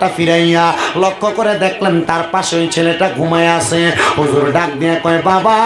টা ফিরাইয়া লক্ষ্য করে দেখলেন তার পাশে ওই ছেলেটা ঘুমায় আছে। হুজুর ডাক দিয়ে কয়, বাবা,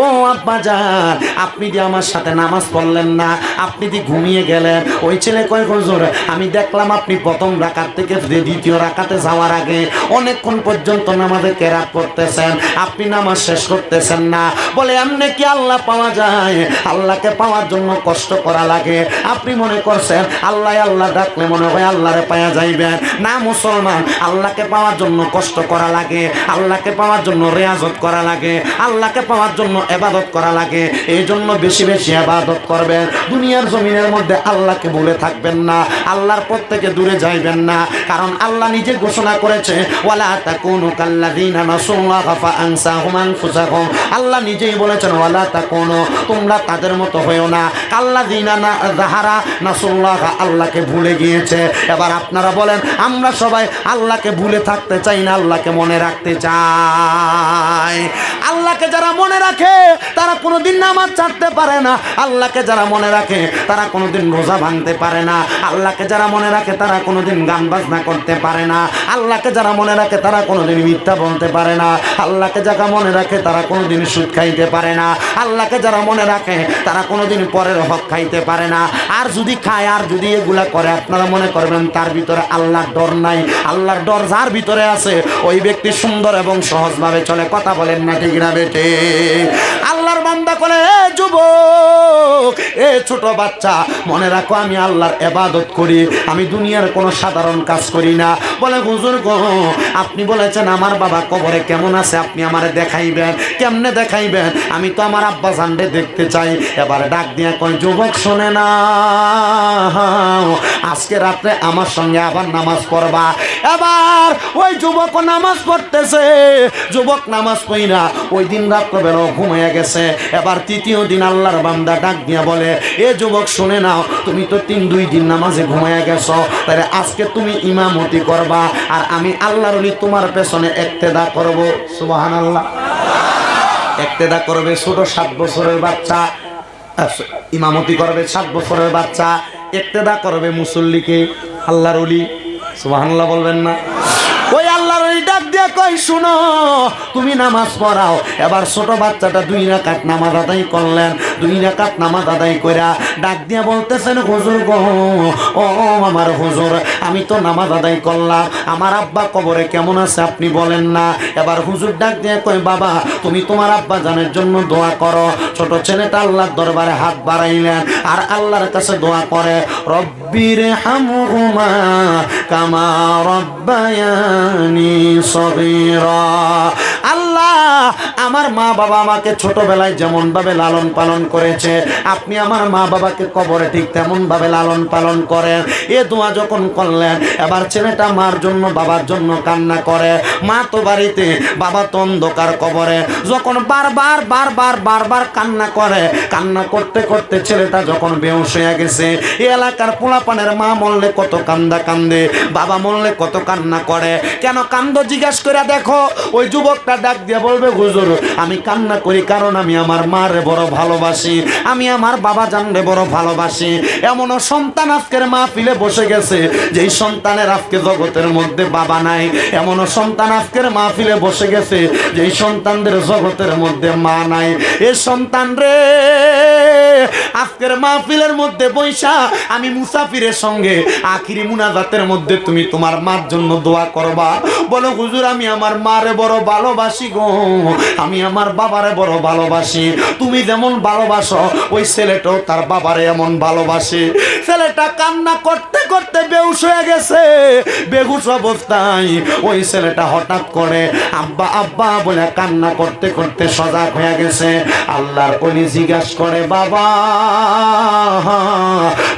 ও আব্বা যান আপনি আমার সাথে নামাজ পড়লেন না, আপনি ঘুমিয়ে গেলেন। ওই ছেলে কয়, হুজুর, আমি দেখলাম আপনি প্রথম রাকাত থেকে দ্বিতীয় রাকাতে যাওয়ার আগে অনেকক্ষণ পর্যন্ত নামাজে কেরাত করতেছেন আপনি নামাজ শেষ করতেছেন না। বলে, এমনি কি আল্লাহ পাওয়া যায়? আল্লাহকে পাওয়ার জন্য কষ্ট করা লাগে। আপনি মনে করছেন, আল্লাহ আল্লাহ ডাকলে মনে হয় আল্লাহরে পাওয়া যাইবেন না মুসলমান, আল্লাহকে পাওয়ার জন্য কষ্ট করা লাগে, আল্লাহকে পাওয়ার জন্য রেয়াজত করা লাগে, আল্লাহকে পাওয়ার জন্য এবাদত করা লাগে, এই জন্য বেশি বেশি এবাদত করবেন। দুনিয়ার জমিনের মধ্যে আল্লাহকে ভুলে থাকবেন না, আল্লাহর পথ থেকে দূরে যাইবেন না, কারণ আল্লাহ নিজে ঘোষণা করেছে, ওয়ালা আল্লাহ নিজেই বলেছেন, ওয়ালা তাকুনু, তোমরা তাদের মতো হয়েও না। কাল্লাযিনা না যাহারা নাসুল্লাহ আল্লাহকে ভুলে গিয়েছে। এবার আপনারা বলেন, আমরা সবাই আল্লাহকে ভুলে থাকতে চাই না, আল্লাহকে মনে রাখতে চাই। আল্লাহকে যারা মনে রাখে, তারা কোনোদিন নামাজ ছাড়তে পারে না। আল্লাহকে যারা মনে রাখে, তারা কোনোদিন রোজা ভাঙতে পারে না। আল্লাহকে যারা মনে রাখে, তারা কোনোদিন গান বাজনা করতে পারে না। আল্লাহকে যারা মনে রাখে, তারা কোনোদিন মিথ্যা বলতে পারে না। আল্লাহকে যারা মনে রাখে, তারা কোনোদিন সুদ খাইতে পারে না। আল্লাহকে যারা মনে রাখে, তারা কোনোদিন পরের হক খাইতে পারে না। আর যদি খায়, আর যদি এগুলা করে, আপনারা মনে করবেন তার ভিতরে আল্লাহ ডর নাই, আল্লাহর ডর যার ভিতরে আছে। ওই ব্যক্তি সুন্দর এবং সহজভাবে চলে। কথা বলেন না ঠিক না বেটে আল্লাহর বান্দা করে যুব যুবক এ ছোট বাচ্চা, মনে রাখো আমি আল্লাহর এবাদত করি, আমি দুনিয়ার কোনো সাধারণ কাজ করি না। বলে, হুজুর গো, আপনি বলেছেন আমার বাবা কবরে কেমন আছে, আপনি আমারে দেখাইবেন। কেমনে দেখাইবেন? আমি তো আমার আব্বা জানরে দেখতে চাই। এবার ডাক দিয়ে কয়, যুবক, শোনে না। আজকে রাত্রে আমার সঙ্গে আবার নামাজ পড়বা। এবার ওই যুবক নামাজ পড়তেছে। যুবক নামাজ পড়িনা ওই দিন রাত্রবেলা ঘুমাইয়া গেছে। এবার তৃতীয় দিন আল্লাহর বান্দা ডাক দিয়া বলে, এ যুবক, শুনে নাও, তুমি তো তিন, দুই দিন নামাজে ঘুমাইয়া গেছো তাহলে আজকে তুমি ইমামতি করবা, আর আমি আল্লাহর তোমার পেছনে একতেদা করব। সুবাহান আল্লাহ একতেদা করবে ছোট সাত বছরের বাচ্চা ইমামতি করবে সাত বছরের বাচ্চা, একতেদা করবে মুসল্লিকে, আল্লাহর অলি। সুবহানাল্লাহ বলবেন না। কই শুনো, তুমি নামাজ পড়াও। এবার ছোট বাচ্চাটা দুই রাকাত নামাজ আদায় করলেন। দুই রাকাত নামাজ আদায় কইরা ডাক দিয়ে বলতেছেন, হুজুর গো, ও, আমার হুজুর, আমি তো নামাজ আদায় করলাম। আমার আব্বা কবরে কেমন আছে আপনি বলেন না। এবার হুজুর ডাক দিয়ে কই বাবা, তুমি তোমার আব্বা জানের জন্য দোয়া করো। ছোট ছেলেটা আল্লাহর দরবারে হাত বাড়াইলেন আর আল্লাহর কাছে দোয়া করে রব্বির হামহুমা কামা রব্বায়ানি সগীরা আল্লাহ আমার মা বাবা আমাকে ছোটবেলায় যেমন ভাবে লালন পালন করেছে, আপনি আমার মা বাবাকে কবরে ঠিক তেমন ভাবে লালন পালন করেন। এ দোয়া যখন করলেন, এবার ছেলেটা মার জন্য, বাবার জন্য কান্না করে। মা তো বাড়িতে, বাবা তো অন্ধকার কবরে। যখন বারবার বারবার বারবার কান্না করে, কান্না করতে করতে ছেলেটা যখন বেউস হয়ে গেছে, এ এলাকার পোলাপানের মা মরলে কত কান্দা কান্দে, বাবা মরলে কত কান্না করে। কেন কান্দ জিজ্ঞাসা করে দেখো, ওই যুবকটা ডাক দিয়ে বলবে হুজুর, আমি কান্না করি কারণ আমি আমার মারে বড় ভালোবাসি। আমি আমার বাবা জানলে বড় ভালোবাসি। এমনও সন্তান আজকের মা ফিলে বসে গেছে, যেই সন্তানের আজকে জগতের মধ্যে বাবা নাই। এমনও সন্তান আজকের মা ফিলে বসে গেছে, যেই সন্তানদের জগতের মধ্যে মা নাই। এ সন্তান রে, আজকের মাহফিলের মধ্যে বৈশা, আমি মুসাফিরের সঙ্গে আখিরি মুনাজাতের মধ্যে তুমি তোমার মার জন্য দোয়া করবা। বলো, হুজুর, আমি আমার মারে বড় ভালোবাসি গো। আমি আমার বাবারে বড় ভালোবাসি। তুমি যেমন ভালোবাসো, ওই ছেলেটাও তার বাবারে এমন ভালোবাসে। ছেলেটা কান্না করতে করতে বেহুশ হয়ে গেছে। বেহুশ অবস্থায় ওই ছেলেটা হঠাৎ করে আব্বা আব্বা বলে কান্না করতে করতে সজাগ হয়ে গেছে। আল্লাহর কলি জিজ্ঞাসা করে, বাবা,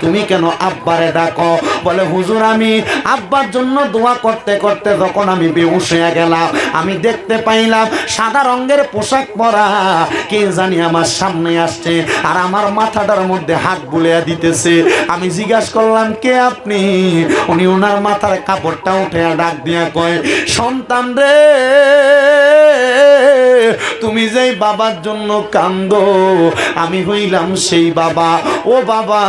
তুমি কেন আব্বারে ডাকো? বলে, হুজুর, আমি আব্বার জন্য দোয়া করতে করতে যখন আমি বেহুশ হয়ে গেলাম, আমি দেখতে পাইলাম সাদা রঙের পোশাক পরা। কে জানি আমার সামনে আসছে আর আমার মাথাটার মধ্যে হাত বুলিয়া দিতেছে। আমি জিজ্ঞাসা করলাম, কে আপনি? উনি ওনার মাথার কাপড়টা উঠে ডাক দিয়া কয়, সন্তান রে তুমি যেই বাবার জন্য কান্দ, আমি হইলাম সেই বাবা। ও বাবা,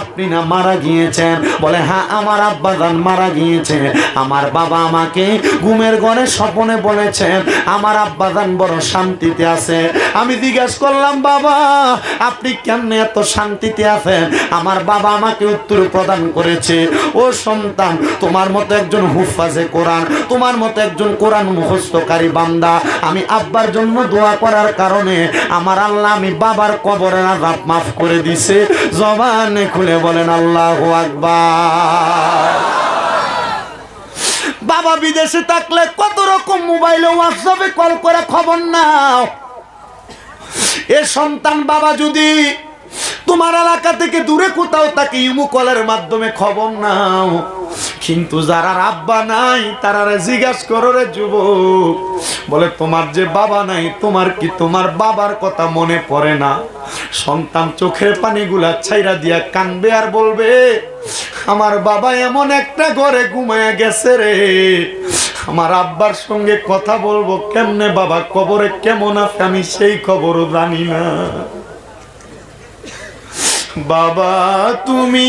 আপনি না মারা গিয়েছেন। বলে হ্যাঁ আমার আব্বা জান মারা গিয়েছে। আমার বাবা আমাকে ঘুমের ঘরে স্বপনে বলেছেন, আমার আব্বা জান বড় শান্তিতে আছে। আমি জিজ্ঞেস করলাম, বাবা, আপনি কেমনে এত শান্তিতে আছেন? আমার বাবা আমাকে উত্তর প্রদান করেছে, ও সন্তান, তোমার মতো একজন হুফাজে কোরআন, তোমার মতো একজন কোরআন মুখস্থকারী বান্দা, আমি আব্বার জন্য দোয়া করার কারণে আমার আল্লাহ আমি বাবার কবরের আজাব মাফ করে দিছে। জবানে খুলে বলেন, আল্লাহ আকবার। বাবা বিদেশে থাকলে কত রকম মোবাইলে হোয়াটসঅ্যাপে কল করে খবর নাও। এ সন্তান বাবা যদি তোমার এলাকা থেকে দূরে কোথাও তাকে ইমু কলের মাধ্যমে খবর নাও। কিন্তু যারা আব্বা নাই, তারা জিজ্ঞাসা করো রে যুবক। বলে, তোমার যে বাবা নাই, তোমার কি তোমার বাবার কথা মনে পড়ে না? সন্তান চোখের পানিগুলা ছাইরা দিয়া কানবে আর বলবে, আমার বাবা এমন একটা ঘরে ঘুমায় গেছে রে। আমার আব্বার সঙ্গে কথা বলব কেমনে, বাবা? কবরে কেমন আছে? আমি সেই খবরও জানি না। বাবা, তুমি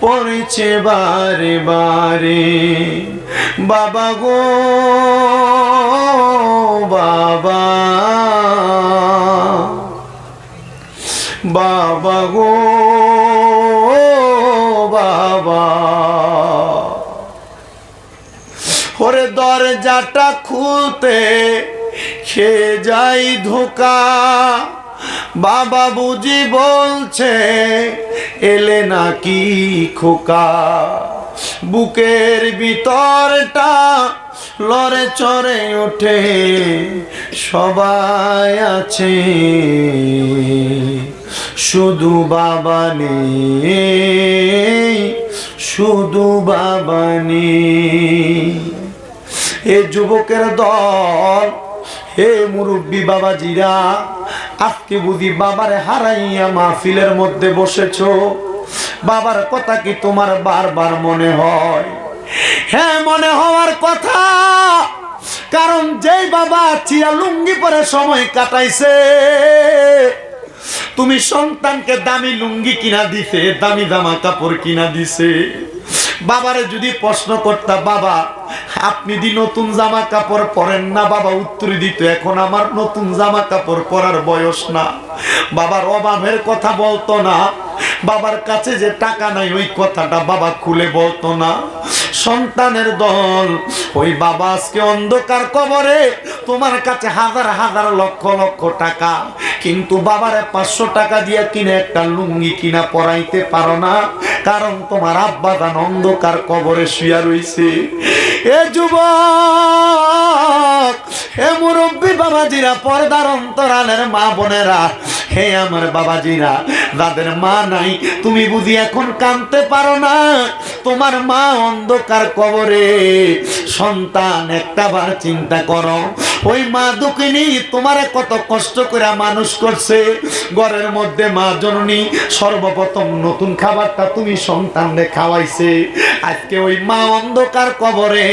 পড়ছে বারে বারে। বাবা গো, বাবা। বাবা গো, বাবা। ওরে দরজাটা খুলতে খেয়ে যাই ধোকা। বাবা বুঝি বলছে এলে নাকি খোকা? বুকের ভিতরটা লড়ে চড়ে ওঠে, সবাই আছে। শুধু বাবা নেই, শুধু বাবা নেই। এ যুবকের দল হে মুরব্বী বাবাজিরা আজকে বুঝি বাবার হারাইয়া মাহফিলের মধ্যে বসেছো? বাবার কথা কি তোমার বারবার মনে হয়? হ্যাঁ মনে হওয়ার কথা। কারণ যেই বাবা চিয়া লুঙ্গি পরে সময় কাটাইছে, তুমি সন্তানকে দামি লুঙ্গি কিনা দিছে, দামি জামা কাপড় কিনা দিছে। বাবারে যদি প্রশ্ন করতা, বাবা, আপনি দি নতুন জামা কাপড় পরেন না, বাবা উত্তর দিত, এখন আমার নতুন জামা কাপড় পরার বয়স না। বাবার অভাবের কথা বলতো না। বাবার কাছে যে টাকা নাই, ওই কথাটা বাবা খুলে বলতো না। সন্তানের দল, ওই বাবা আজকে অন্ধকার কবরে, তোমার কাছে হাজার হাজার লক্ষ লক্ষ টাকা। কিন্তু বাবারে পাঁচশো টাকা দিয়ে কিনে একটা লুঙ্গি কিনা পরাইতে পারো না। কারণ তোমার আব্বা দান অন্ধকার কবরে শুয়া রইছে। এ যুবক হে মুরব্বী বাবাজিরা পর্দার অন্তরালের মা বোনেরা হে আমার বাবাজিরা, যাদের মা নাই, তুমি বুঝি এখন কানতে পারো না? তোমার মা অন্ধকার কবরে। সন্তান একটা বার চিন্তা করো, ওই মা দুঃখিনী তোমারে কত কষ্ট করে মানুষ করছে। ঘরের মধ্যে মা জননী, সর্বপ্রথম নতুন খাবারটা তুমি সন্তানরে খাওয়াইছে। আজকে ওই মা অন্ধকার কবরে।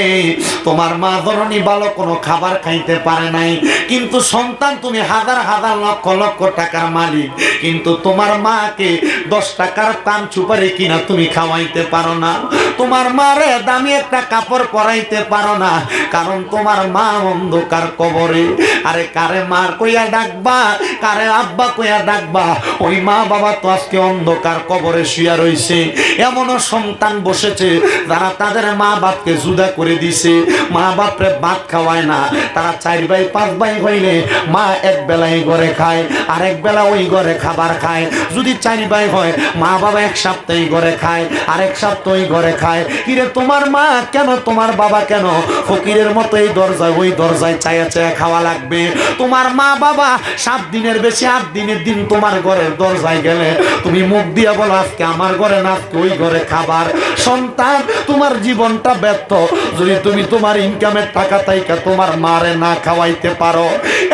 তোমার মা জননী ভালো কোনো খাবার খাইতে পারে নাই, কিন্তু সন্তান তুমি হাজার হাজার লক্ষ লক্ষ টাকার মালিক কিন্তু তোমার মাকে দশ টাকার পান চুপারে কিনা তুমি খাওয়াইতে পারো না। তোমার মারে দামি একটা কাপড় পরাইতে পারো না, কারণ তোমার মা অন্ধকার কবরে। আরে কারে মার কইয়া ডাকবা, কারে আব্বা কইয়া ডাকবা, ওই মা বাবা তো আজকে অন্ধকার কবরে শুয়া রইছে। এমনও সন্তান বসেছে, যারা তাদের মা বাপকে জুদা করে দিছে। মা বাপরে ভাত খাওয়ায় না, তারা চার ভাই, পাঁচ ভাই হইলে মা এক বেলায় ঘরে খায় আর এক বেলা ওই ঘরে খাবার খায়। যদি চার ভাই হয়, মা বাবা এক সপ্তাহে ঘরে খায় আর এক সপ্তাহ ঘরে খায়। খায় কিরে, তোমার মা কেন, তোমার বাবা কেন? ফকিরের মতো এই দরজায়, ওই দরজায় চায়া চায়া খাওয়া লাগবে। তোমার মা বাবা, সাত দিনের বেশি আট দিনের দিন তোমার ঘরের দরজায় গেলে, তুমি মুখ দিয়ে বলো, আজকে আমার ঘরে না, আজকে ওই ঘরে খাবার। সন্তান, তোমার জীবনটা ব্যর্থ। যদি তুমি তোমার ইনকামের টাকা তাইকা তোমার মারে না খাওয়াইতে পারো।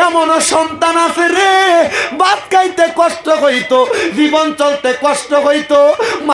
এমনও সন্তান আছে রে, ভাত খাইতে কষ্ট হইতো, জীবন চলতে কষ্ট হইতো